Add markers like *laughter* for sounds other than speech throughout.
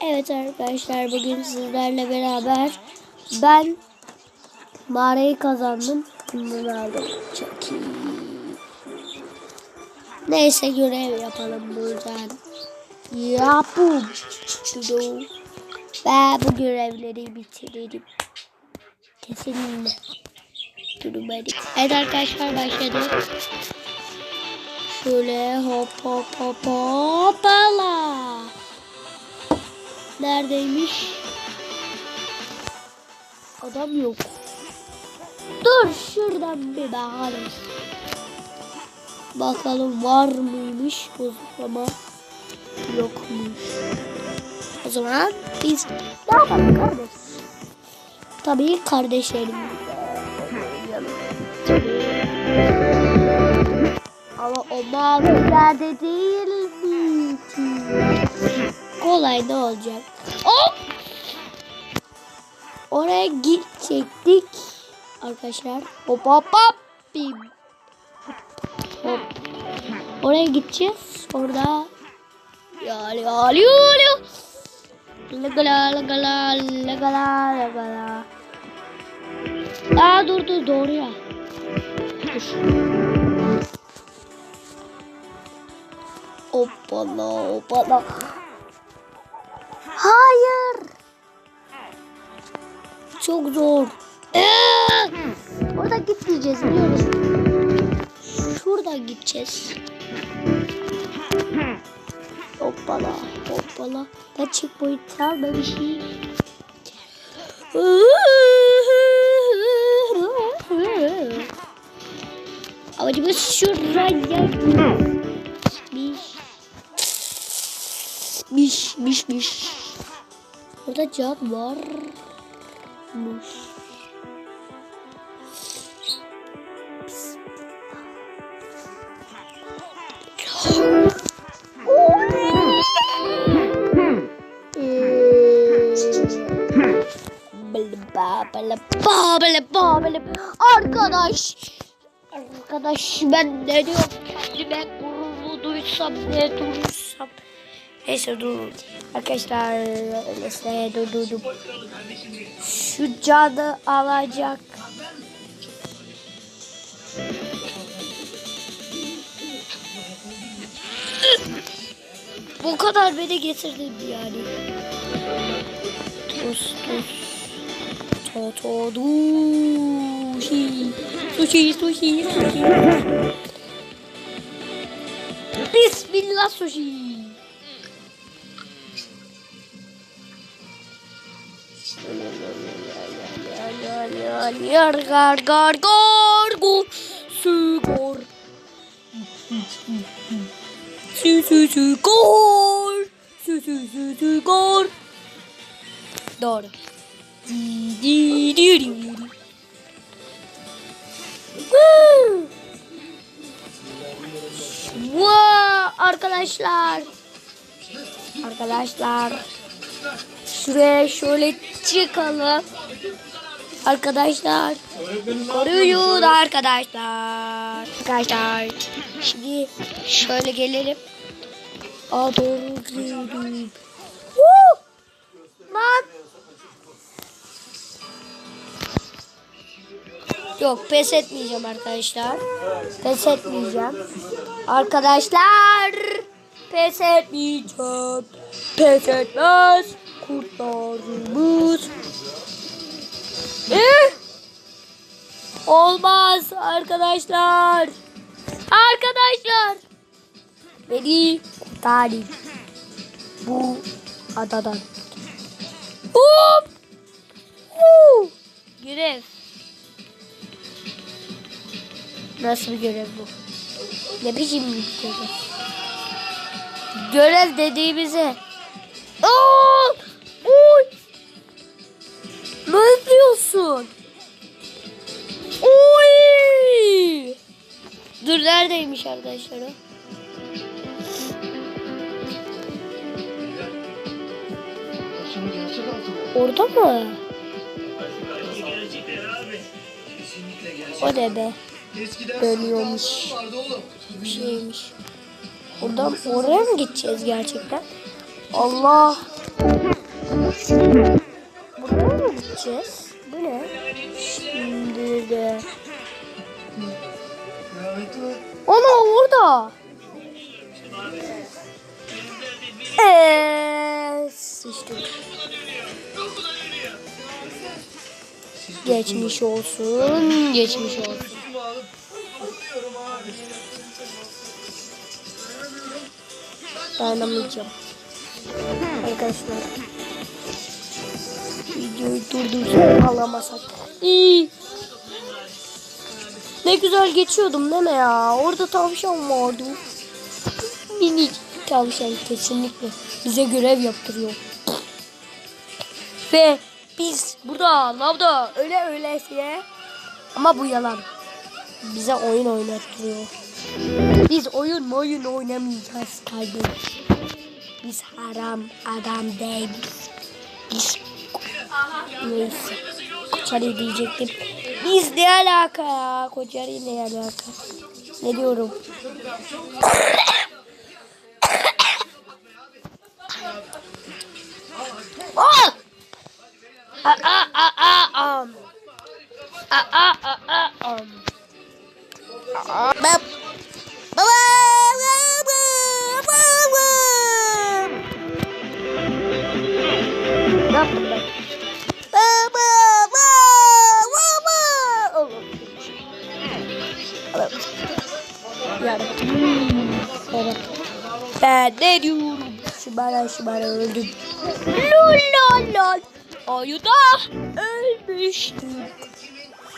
Evet arkadaşlar bugün sizlerle beraber ben mağarayı kazandım. Bunu aldım. Çok iyi. Neyse görev yapalım buradan. Yapım. Ben bu görevleri bitiririm. Kesinlikle. Durmadık. Evet arkadaşlar başladı. Şöyle hop hop hop hoppala. Neredeymiş? Adam yok. Dur şuradan bir bakalım. Bakalım var mıymış bozulma yokmuş. O zaman biz ne yapalım kardeş? Tabii kardeşlerim. Ama o mavilerde değil mi ki? Kolay ne olacak? Hop! Oraya gidecektik arkadaşlar. Hop hop hop. Hop. Oraya gideceğiz. Orada yali yali yali. Lagala lagala lagala lagala. Aa dur dur doğru ya. Dur. Hoppala hoppala. Hayır. Çok zor. Ee, orada gitmeyeceğiz biliyoruz. Şuradan gideceğiz. Hoppala hoppala. Ben checkpoint almamışım. Amacımız şuraya gitmiş. Miş miş miş. Orada can varmış. Arkadaş Arkadaş ben ne diyorum? Kendime gururlu duysam ne duysam Neyse dur Arkadaşlar neyse dur dur dur Şu canı alacak. Bu kadar beni getirdin yani. Tus tus To to du Sushi Sushi sushi sushi. Bismillah sushi Yar gar gar gar go su gor su su su gor su su su su gor Doğru. Di di di di di. Wow, arkadaşlar. Arkadaşlar. Şuraya şöyle çıkalım. Arkadaşlar. Koruyun arkadaşlar. Arkadaşlar. Şimdi şöyle gelelim. Aa doğru gidiyorum. Lan. Yok pes etmeyeceğim arkadaşlar. Pes etmeyeceğim. Arkadaşlar pes etmeyeceğim. Pes etmez kurtlarımız. Eh! Olmaz arkadaşlar. Arkadaşlar. Beni kurtarın. Bu adadan. Hop. Huu. Görev. Nasıl bir görev bu? Ne biçim bir görev? Görev dediğimize. Aa! Dur neredeymiş arkadaşlar o? Orada mı? O ne be? Dönüyormuş. Bir şeymiş. Buradan oraya mı gideceğiz gerçekten? Allah. Buraya mı gideceğiz? Bu ne? Şimdi de... Ana orada. Eee sıçtık. Geçmiş olsun, geçmiş olsun. Dayanamayacağım. Arkadaşlar. Videoyu durdursak alamasak. İyi. Ne güzel geçiyordum değil mi ya? Orada tavşan vardı. Minik tavşan kesinlikle. Bize görev yaptırıyor. Ve biz burada lavda öyle öylesiye ama bu yalan. Bize oyun oynattırıyor. Biz oyun oyun oynamayacağız kardeş. Biz haram adam değiliz. Biz neyse. Koçarı diyecektim. Biz ne alaka ya? Koçarı ne alaka? Ne diyorum? *laughs* Yarabbim. Evet. Ben ne diyorum? Şımara şımara öldüm. Lol lol lol. Ayıda ölmüştüm.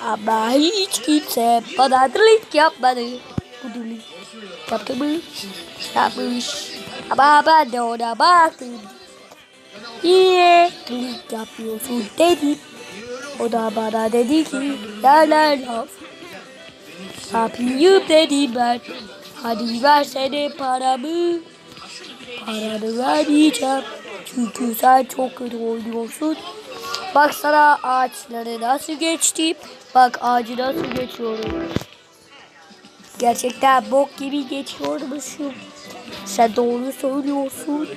Ama hiç kimse bana dilik yapmadı. Bu dilik yaptı mı? Yapmış. Ama ben de ona baktım. Niye dilik yapıyorsun dedim. O da bana dedi ki derler laf. Ne yapayım dedim ben. Hadi versene paramı. Paranı vermeyeceğim. Çünkü sen çok kötü oynuyorsun. Bak sana ağaçları nasıl geçtim. Bak ağacı nasıl geçiyorum. Gerçekten bok gibi geçiyormuşum. Sen doğru söylüyorsun.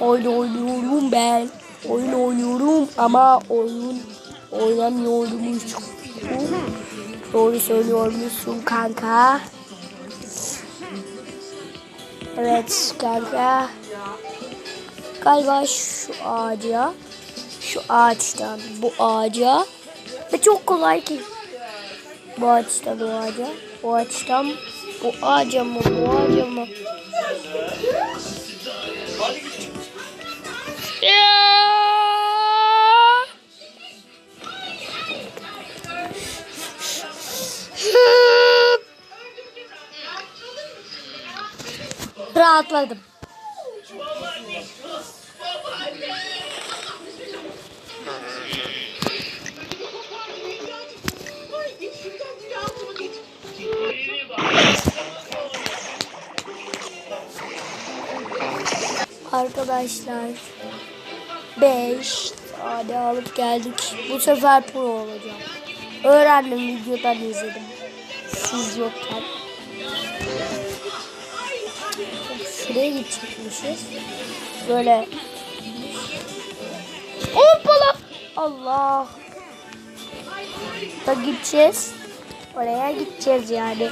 Oyun oynuyorum ben. Oyun oynuyorum ama oyun oynamıyormuşum. Doğru söylüyormuşsun kanka. Evet kanka. Galiba şu ağaca, şu ağaçtan bu ağaca ve çok kolay ki. Bu ağaçtan o ağaca, bu ağaçtan bu ağaca mı, bu ağaca mı? Rahatladım. Arkadaşlar 5 tane alıp geldik. Bu sefer pro olacağım. Öğrendim videodan izledim. Siz yokken. Şuraya gidecekmişiz. Böyle. Hoppala. Allah. Da gideceğiz. Oraya gideceğiz yani.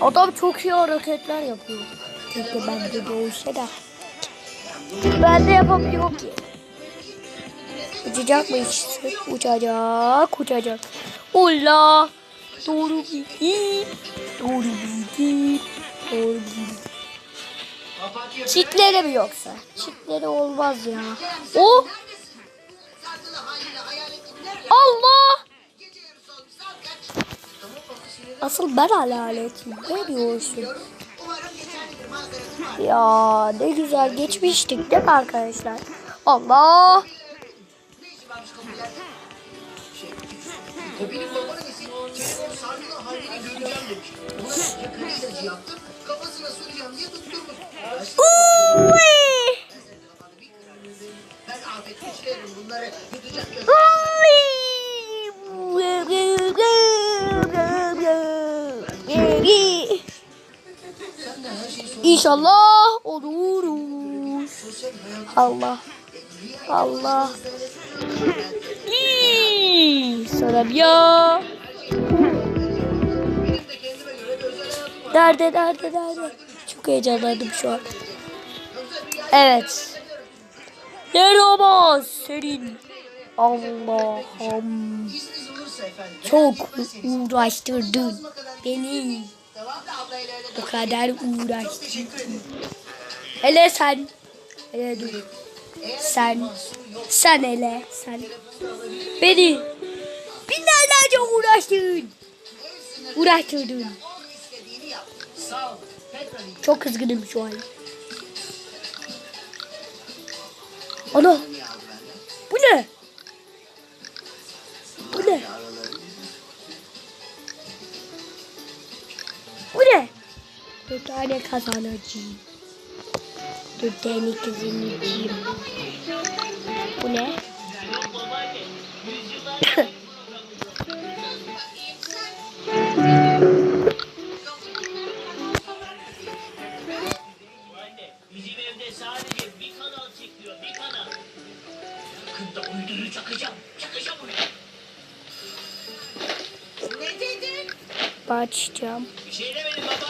Adam çok iyi hareketler yapıyor. Keşke bende de olsa da. Ben de yapamıyorum ki. Uçacak mı işte? Uçacak, uçacak. Ola. Doğru bildi. Doğru bildi. Doğru. Çitleri mi yoksa? Çitleri olmaz ya. O. Allah. Asıl ben hala ettim. Ne diyorsun? Ya ne güzel geçmiştik değil mi arkadaşlar? Allah. Kafasına! Ben afet geçirelim bunları İnşallah oluruz. Allah. Allah. Sorab ya. Nerede nerede nerede? Çok heyecanlandım şu an. Evet. Neroba senin. Allah'ım. Çok uğraştırdın beni. O kadar uğraştırdın. Hele sen. Hele dur. Sen. Sen hele. Sen. Beni. Binlerce uğraştırdın. Uğraştırdın. Çok kızgınım şu an. Ana. Bu ne? Bu ne? Bu ne? Dört tane kazanacağım. Dört tane kazanacağım. Bu ne?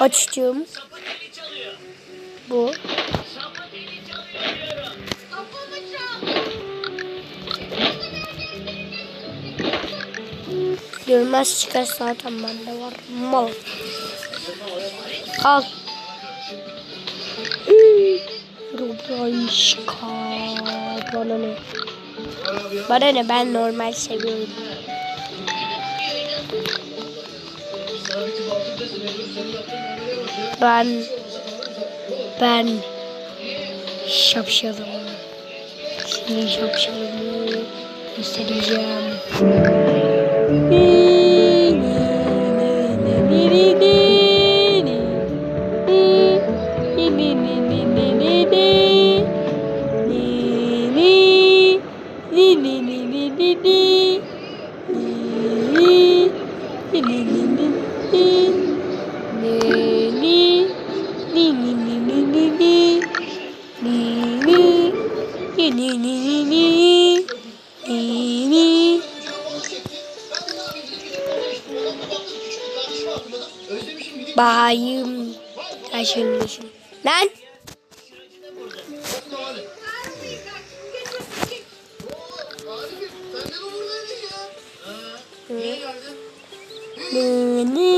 Açtım. Bu. Görmez çıkar zaten bende var. Mal. Al. Rubrayşka. Bana ne? Bana ne ben normal seviyorum. Ben ben şapşalım. Şimdi şapşalımı göstereceğim. Özlemişim *laughs* Ayım taşınmışım. Lan. Beni